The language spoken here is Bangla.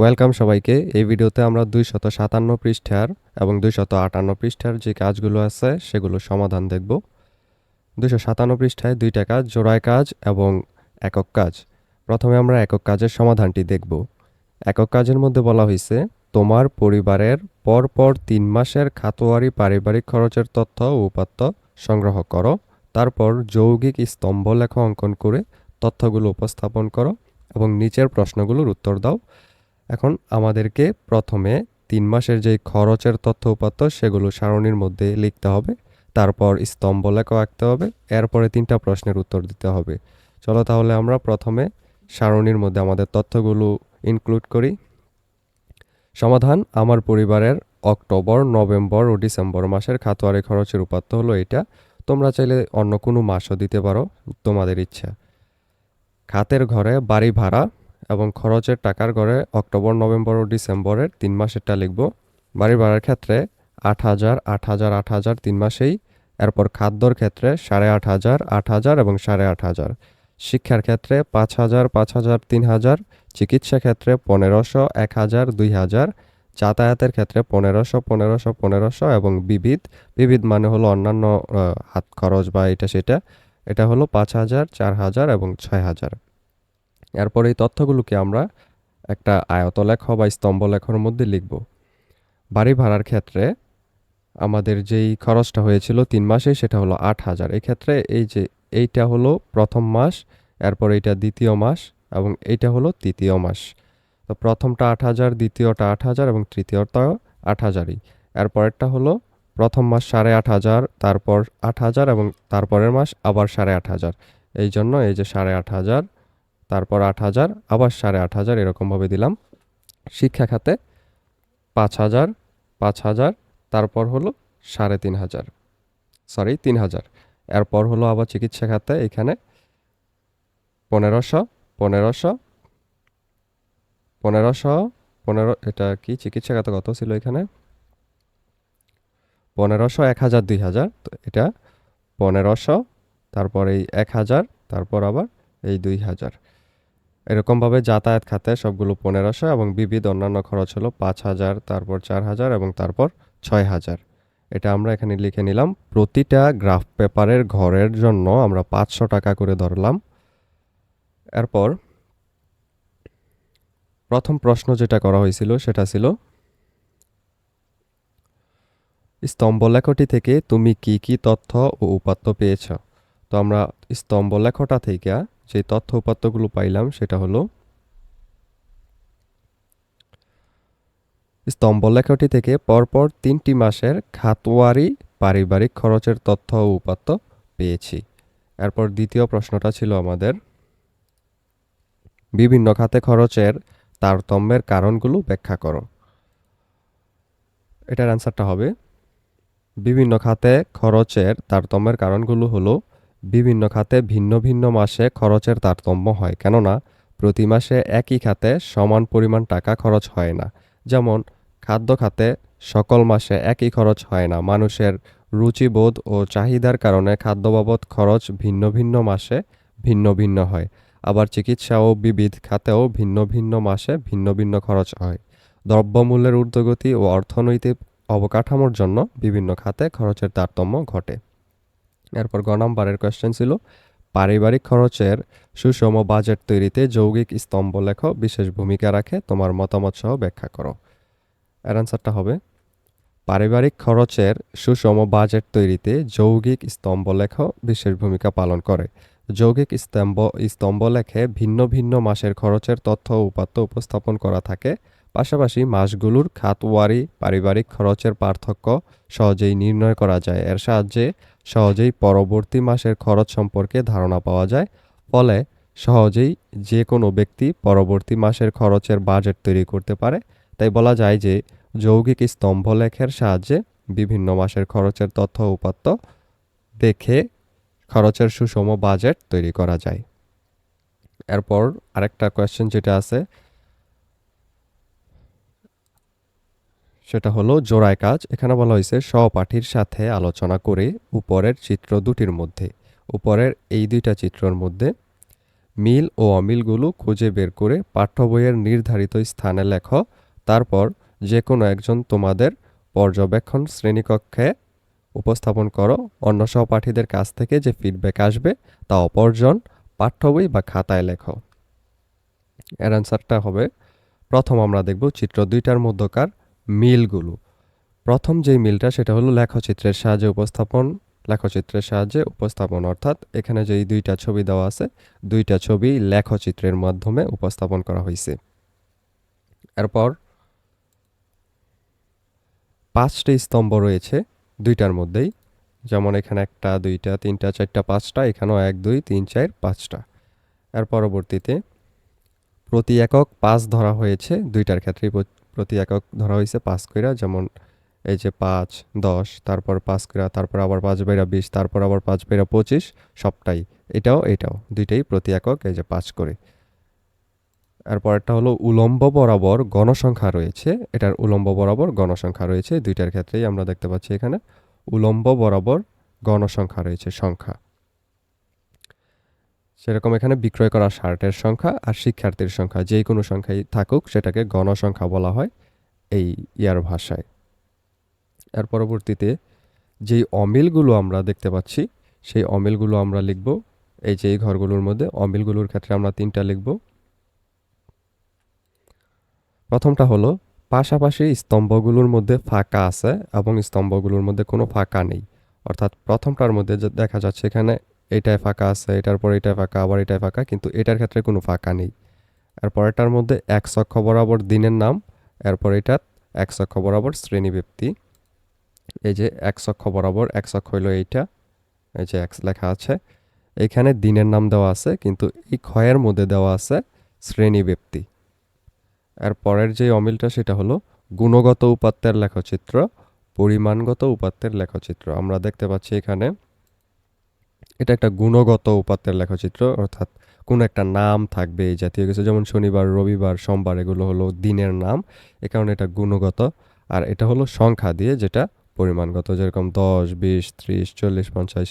ওয়েলকাম সবাইকে। এই ভিডিওতে আমরা দুইশত সাতান্ন পৃষ্ঠার এবং দুইশত আটান্ন পৃষ্ঠার যে কাজগুলো আছে, সেগুলো সমাধান দেখব। দুইশো সাতান্ন পৃষ্ঠায় দুইটা কাজ, জোড়ায় কাজ এবং একক কাজ। প্রথমে আমরা একক কাজের সমাধানটি দেখব। একক কাজের মধ্যে বলা হয়েছে, তোমার পরিবারের পরপর তিন মাসের খাতোয়ারি পারিবারিক খরচের তথ্য ও উপাত্ত সংগ্রহ করো। তারপর যৌগিক স্তম্ভ লেখা অঙ্কন করে তথ্যগুলো উপস্থাপন করো এবং নিচের প্রশ্নগুলোর উত্তর দাও। এখন আমাদেরকে প্রথমে তিন মাসের যেই খরচের তথ্য উপাত্ত সেগুলো সারণীর মধ্যে লিখতে হবে, তারপর স্তম্ভ লেখা আঁকতে হবে, এরপরে তিনটা প্রশ্নের উত্তর দিতে হবে। চলো তাহলে আমরা প্রথমে সারণীর মধ্যে আমাদের তথ্যগুলো ইনক্লুড করি। সমাধান, আমার পরিবারের অক্টোবর, নভেম্বর ও ডিসেম্বর মাসের খাতোয়ারি খরচের উপাত্ত হলো এটা। তোমরা চাইলে অন্য কোনো মাসও দিতে পারো, তোমাদের ইচ্ছা। খাতের ঘরে বাড়ি ভাড়া এবং খরচের টাকার ঘরে অক্টোবর, নভেম্বর ও ডিসেম্বরের তিন মাসেরটা লিখব। বাড়ি ভাড়ার ক্ষেত্রে আট হাজার আট হাজার আট হাজার তিন মাসেই। এরপর খাদ্যর ক্ষেত্রে সাড়ে আট হাজার আট হাজার এবং সাড়ে আট হাজার। শিক্ষার ক্ষেত্রে পাঁচ হাজার পাঁচ হাজার তিন হাজার। চিকিৎসা ক্ষেত্রে পনেরোশো, এক হাজার, দুই হাজার। যাতায়াতের ক্ষেত্রে পনেরোশো পনেরোশো পনেরোশো এবং বিবিধ। বিবিধ মানে হলো অন্যান্য হাত খরচ বা এটা সেটা। এটা হলো পাঁচ হাজার, চার হাজার এবং ছয় হাজার। এরপর এই তথ্যগুলোকে আমরা একটা আয়তলেখ বা স্তম্ভলেখর মধ্যে লিখব। বাড়ি ভাড়ার ক্ষেত্রে আমাদের যেই খরচটা হয়েছিল তিন মাসে সেটা হলো আট হাজার। এক্ষেত্রে এই যে এইটা হলো প্রথম মাস, এরপর এইটা দ্বিতীয় মাস এবং এইটা হলো তৃতীয় মাস। তো প্রথমটা আট হাজার, দ্বিতীয়টা আট হাজার এবং তৃতীয়টা আট হাজারই। এরপরেরটা হলো প্রথম মাস সাড়ে আট হাজার, তারপর আট হাজার এবং তারপরের মাস আবার সাড়ে আট হাজার। এই জন্য এই যে সাড়ে আট হাজার তারপর আট হাজার, আবার সাড়ে আট হাজার এরকমভাবে দিলাম। শিক্ষা খাতে পাঁচ হাজার পাঁচ হাজার, তারপর হলো সাড়ে তিন হাজার। সরি তিন হাজার। এরপর হলো আবার চিকিৎসা খাতে এখানে পনেরোশো পনেরোশো পনেরোশো, পনেরো, এটা কি চিকিৎসা খাতে কত ছিল এখানে? পনেরোশো, এক হাজার, দুই হাজার, তো এটা পনেরোশো, তারপর এই এক হাজার, তারপর আবার এই দুই হাজার। এরকমভাবে যাতায়াত খাতে সবগুলো পনেরোশো এবং বিবিধ অন্যান্য খরচ হলো পাঁচ হাজার, তারপর চার হাজার এবং তারপর ছয় হাজার। এটা আমরা এখানে লিখে নিলাম, প্রতিটা গ্রাফ পেপারের ঘরের জন্য আমরা পাঁচশো টাকা করে ধরলাম। এরপর প্রথম প্রশ্ন যেটা করা হয়েছিল সেটা ছিল, স্তম্ভলেখটি থেকে তুমি কি কি তথ্য ও উপাত্ত পেয়েছ? তো আমরা স্তম্ভলেখটা থেকে যে তথ্য উপাত্তগুলো পাইলাম, সেটা হলো স্তম্ভলেখটি থেকে পরপর তিনটি মাসের খাতোয়ারি পারিবারিক খরচের তথ্য ও উপাত্ত পেয়েছি। এরপর দ্বিতীয় প্রশ্নটা ছিল আমাদের বিভিন্ন খাতে খরচের তারতম্যের কারণগুলো ব্যাখ্যা করো। এটার অ্যান্সারটা হবে, বিভিন্ন খাতে খরচের তারতম্যের কারণগুলো হলো বিভিন্ন খাতে ভিন্ন ভিন্ন মাসে খরচের তারতম্য হয়, কেননা প্রতি মাসে একই খাতে সমান পরিমাণ টাকা খরচ হয় না। যেমন, খাদ্য খাতে সকল মাসে একই খরচ হয় না। মানুষের রুচিবোধ ও চাহিদার কারণে খাদ্য বাবদ খরচ ভিন্ন ভিন্ন মাসে ভিন্ন ভিন্ন হয়। আবার চিকিৎসা ও বিবিধ খাতেও ভিন্ন ভিন্ন মাসে ভিন্ন ভিন্ন খরচ হয়। দ্রব্যমূল্যের ঊর্ধ্বগতি ও অর্থনৈতিক অবকাঠামোর জন্য বিভিন্ন খাতে খরচের তারতম্য ঘটে। এরপর গ নাম্বারের কোয়েশ্চেন ছিল, পারিবারিক খরচের সুষম বাজেট তৈরিতে যৌগিক স্তম্ভ লেখ, বিশেষ ভূমিকা রাখে, তোমার মতামত সহ ব্যাখ্যা করো। এর অ্যান্সারটা হবে, পারিবারিক খরচের সুষম বাজেট তৈরিতে যৌগিক স্তম্ভ লেখ, বিশেষ ভূমিকা পালন করে। যৌগিক স্তম্ভ স্তম্ভ লেখে ভিন্ন ভিন্ন মাসের খরচের তথ্য উপাত্ত উপস্থাপন করা থাকে। পাশাপাশি মাসগুলোর খাতওয়ারি, পারিবারিক খরচের পার্থক্য সহজেই নির্ণয় করা যায়। এর সাহায্যে সহজেই পরবর্তী মাসের খরচ সম্পর্কে ধারণা পাওয়া যায়। ফলে সহজেই যে কোনো ব্যক্তি পরবর্তী মাসের খরচের বাজেট তৈরি করতে পারে। তাই বলা যায় যে যৌগিক স্তম্ভ লেখের সাহায্যে বিভিন্ন মাসের খরচের তথ্য উপাত্ত দেখে খরচের সুষম বাজেট তৈরি করা যায়। এরপর আরেকটা কোয়েশ্চেন যেটা আছে সেটা হলো জোড়ায় কাজ। এখানে বলা হয়েছে, সহপাঠীর সাথে আলোচনা করে উপরের চিত্র দুটির মধ্যে। উপরের এই দুইটা চিত্রর মধ্যে মিল ও অমিলগুলো খুঁজে বের করে পাঠ্য বইয়ের নির্ধারিত স্থানে লেখো। তারপর যে কোনো একজন তোমাদের পর্যবেক্ষণ শ্রেণীকক্ষে উপস্থাপন করো। অন্য সহপাঠীদের কাছ থেকে যে ফিডব্যাক আসবে তা অপরজন পাঠ্য বই বা খাতায় লেখো। এর অ্যান্সারটা হবে, প্রথম আমরা দেখব চিত্র দুইটার মধ্যকার মিলগুলো। প্রথম যেই মিলটা সেটা হলো লেখচিত্রের সাহায্যে উপস্থাপন, লেখচিত্রের সাহায্যে উপস্থাপন। অর্থাৎ এখানে যে দুইটা ছবি দেওয়া আছে, দুইটা ছবি লেখচিত্রের মাধ্যমে উপস্থাপন করা হয়েছে এরপর পাঁচটি স্তম্ভ রয়েছে দুইটার মধ্যেই। যেমন এখানে একটা, দুইটা, তিনটা, চারটা, পাঁচটা, এখানেও এক, দুই, তিন, চার, পাঁচটা। এর পরবর্তীতে প্রতি একক পাঁচ ধরা হয়েছে, দুইটার ক্ষেত্রেই প্র- প্রতি একক ধরা হয়েছে পাঁচ কইরা, যেমন এই যে পাঁচ, দশ, তারপর পাঁচ কইরা, তারপর আবার পাঁচ বাইরা বিশ, তারপর আবার পাঁচ বাইরা পঁচিশ, সবটাই, এটাও এটাও, দুইটাই প্রতি একক এই যে পাঁচ করে। এরপরটা হলো উলম্ব বরাবর গণসংখ্যা রয়েছে, এটার উলম্ব বরাবর গণসংখ্যা রয়েছে, দুইটার ক্ষেত্রেই আমরা দেখতে পাচ্ছি এখানে, উলম্ব বরাবর গণসংখ্যা রয়েছে সংখ্যা। সেরকম এখানে বিক্রয় করা শার্টের সংখ্যা আর শিক্ষার্থীর সংখ্যা যেই কোনো সংখ্যাই থাকুক, সেটাকে গণসংখ্যা বলা হয় এই ইয়ার ভাষায়। এর পরবর্তীতে যেই অমিলগুলো আমরা দেখতে পাচ্ছি, সেই অমিলগুলো আমরা লিখব। এই যে এই ঘরগুলোর মধ্যে অমিলগুলোর ক্ষেত্রে আমরা তিনটা লিখব। প্রথমটা হলো, পাশাপাশি স্তম্ভগুলোর মধ্যে ফাঁকা আছে এবং স্তম্ভগুলোর মধ্যে কোনো ফাঁকা নেই। অর্থাৎ প্রথমটার মধ্যে যে দেখা যাচ্ছে এখানে এটায় ফাঁকা আছে, এটার পর এটায় ফাঁকা, আবার এটায় ফাঁকা, কিন্তু এটার ক্ষেত্রে কোনো ফাঁকা নেই। আর পরেরটার মধ্যে এক অক্ষ বরাবর দিনের নাম এরপর এটা এক অক্ষ বরাবর শ্রেণীব্যক্তি এই যে এক অক্ষ বরাবর, এক অক্ষ হইল এইটা, এই যে এক্স লেখা আছে। এখানে দিনের নাম দেওয়া আছে, কিন্তু এই ক্ষয়ের মধ্যে দেওয়া আছে শ্রেণীব্যক্তি আর পরের যে অমিলটা, সেটা হলো গুণগত উপাত্তের লেখচিত্র, পরিমাণগত উপাত্তের লেখচিত্র। আমরা দেখতে পাচ্ছি এখানে এটা একটা গুণগত উপাত্তের লেখচিত্র, অর্থাৎ কোনো একটা নাম থাকবে এই জাতীয় কিছু। যেমন শনিবার, রবিবার, সোমবার, এগুলো হলো দিনের নাম। এ কারণে এটা গুণগত। আর এটা হলো সংখ্যা দিয়ে যেটা পরিমাণগত, যেরকম দশ, বিশ, ত্রিশ, চল্লিশ, পঞ্চাশ।